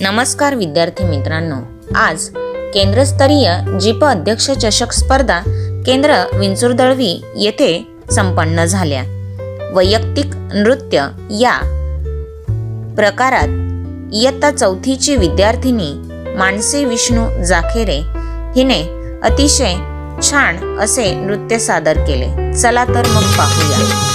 नमस्कार विद्यार्थी मित्रांनो. आज केंद्रस्तरीय जीप अध्यक्ष चषक स्पर्धा केंद्र विंचूर दळवी येथे संपन्न झाल्या. वैयक्तिक नृत्य या प्रकारात इयत्ता चौथीची विद्यार्थिनी मानसी विष्णू जाखेरे हिने अतिशय छान असे नृत्य सादर केले. चला तर मग पाहूया.